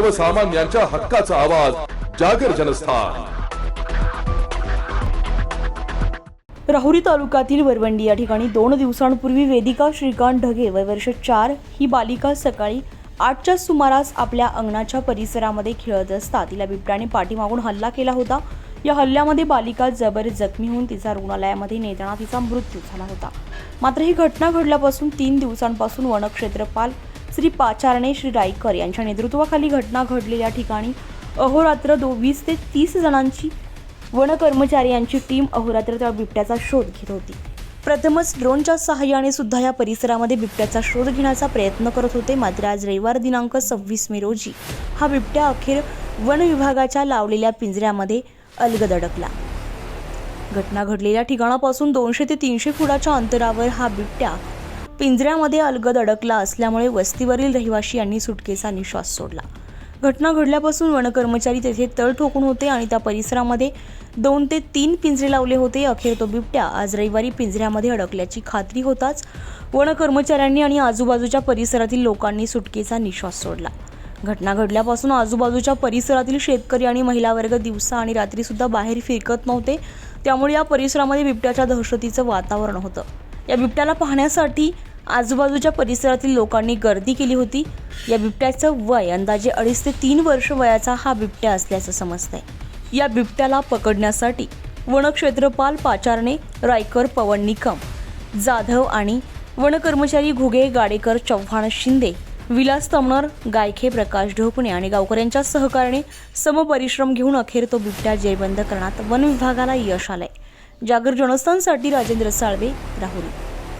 सर्वसामान्यांच्या हक्काचा आवाज जागर जनस्थान. राहुरी तालुक्यातील वरवंडी या ठिकाणी दोन दिवसांपूर्वी वेदिका श्रीकांत ढगे वय वर्ष चार ही बालिका सकाळी आठच्या सुमारास आपल्या अंगणाच्या परिसरामध्ये खेळत असता तिला बिबट्याने पाठीमागून हल्ला केला होता. या हल्ल्यामध्ये बालिका जबर जखमी होऊन तिचा रुग्णालयामध्ये नेताना तिचा मृत्यू झाला होता. मात्र ही घटना घडल्यापासून तीन दिवसांपासून वनक्षेत्रपाल श्री पाचारणे श्री रायकर यांच्या नेतृत्वाखाली घटना घडलेल्या ठिकाणी अहोरात्र दो वीस ते तीस जणांची वन कर्मचारी यांची टीम अहोरात्र त्या बिबट्याचा शोध घेत होती. प्रथमच ड्रोनच्या सहाय्याने सुद्धा या परिसरामध्ये बिबट्याचा शोध घेण्याचा प्रयत्न करत होते. मात्र आज रविवार दिनांक सव्वीस मे रोजी हा बिबट्या अखेर वन विभागाच्या लावलेल्या पिंजऱ्यामध्ये अलगद अडकला घटना घडलेल्या ठिकाणापासून दोनशे ते तीनशे फुटाच्या अंतरावर हा बिबट्या पिंजऱ्यामध्ये अलगद अडकला असल्यामुळे वस्तीवरील रहिवाशी यांनी सुटकेचा निश्वास सोडला. घटना घडल्यापासून वनकर्मचारी तेथे तळ ठोकून होते आणि त्या परिसरामध्ये दोन ते तीन पिंजरे लावले होते. अखेर तो बिबट्या आज रविवारी पिंजऱ्यामध्ये अडकल्याची खात्री होताच वनकर्मचाऱ्यांनी आणि आजूबाजूच्या परिसरातील लोकांनी सुटकेचा निश्वास सोडला. घटना घडल्यापासून आजूबाजूच्या परिसरातील शेतकरी आणि महिला वर्ग दिवसा आणि रात्रीसुद्धा बाहेर फिरकत नव्हते. त्यामुळे या परिसरामध्ये बिबट्याच्या दहशतीचं वातावरण होतं. या बिबट्याला पाहण्यासाठी आजूबाजूच्या परिसरातील लोकांनी गर्दी केली होती. या बिबट्याचं वय अंदाजे अडीच ते तीन वर्ष वयाचा हा बिबट्या असल्याचं समजतंय. या बिबट्याला पकडण्यासाठी वनक्षेत्रपाल पाचारणे रायकर पवन निकम जाधव आणि वनकर्मचारी घुगे गाडेकर चव्हाण शिंदे विलास तमनर गायखे प्रकाश ढोपणे आणि गावकऱ्यांच्या सहकार्याने समपरिश्रम घेऊन अखेर तो बिबट्या जेरबंद करण्यात वन विभागाला यश आलंय. जागर जनस्थानसाठी राजेंद्र साळवे राहुरी.